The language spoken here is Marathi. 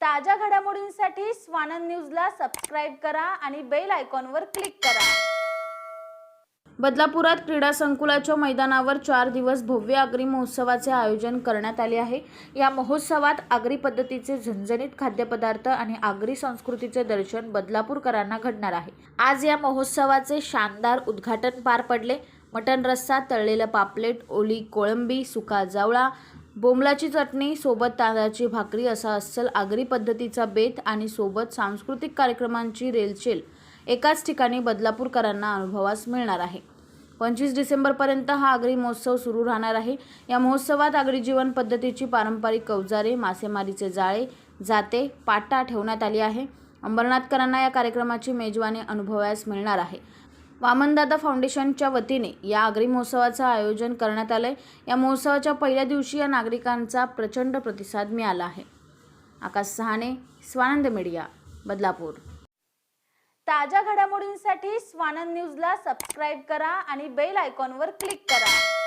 ताज्या घडामोडींसाठी स्वानंद न्यूजला सबस्क्राईब करा आणि बेल आयकॉनवर क्लिक करा. बदलापुरात क्रीडा संकुलाच्या मैदानावर चार दिवस भव्य आगरी महोत्सवाचे आयोजन करण्यात आले आहे. या महोत्सवात आगरी पद्धतीचे झणझणीत खाद्यपदार्थ आणि आगरी संस्कृतीचे दर्शन बदलापूरकरांना घडणार आहे. आज या महोत्सवाचे शानदार उद्घाटन पार पडले. मटन रस्सा तळलेलं पापलेट ओली कोळंबी सुका जावळा बोंबलाची चटणी सोबत तांदळाची भाकरी असा अस्सल आगरी पद्धतीचा बेत आणि सोबत सांस्कृतिक कार्यक्रमांची रेलचेल एकाच ठिकाणी बदलापूरकरांना अनुभवास मिळणार आहे. पंचवीस डिसेंबरपर्यंत हा आगरी महोत्सव सुरू राहणार आहे. या महोत्सवात आगरी जीवन पद्धतीची पारंपरिक कवजारे मासेमारीचे जाळे जाते पाटा ठेवण्यात आली आहे. अंबरनाथकरांना या कार्यक्रमाची मेजवानी अनुभवास मिळणार आहे. वामनदादा फाउंडेशनच्या वतीने या आगरी महोत्सवाचं आयोजन करण्यात आलं आहे या महोत्सवाच्या पहिल्या दिवशी या नागरिकांचा प्रचंड प्रतिसाद मिळाला आहे. आकाश सहाने स्वानंद मीडिया बदलापूर. ताज्या घडामोडींसाठी स्वानंद न्यूजला सबस्क्राईब करा आणि बेल आयकॉनवर क्लिक करा.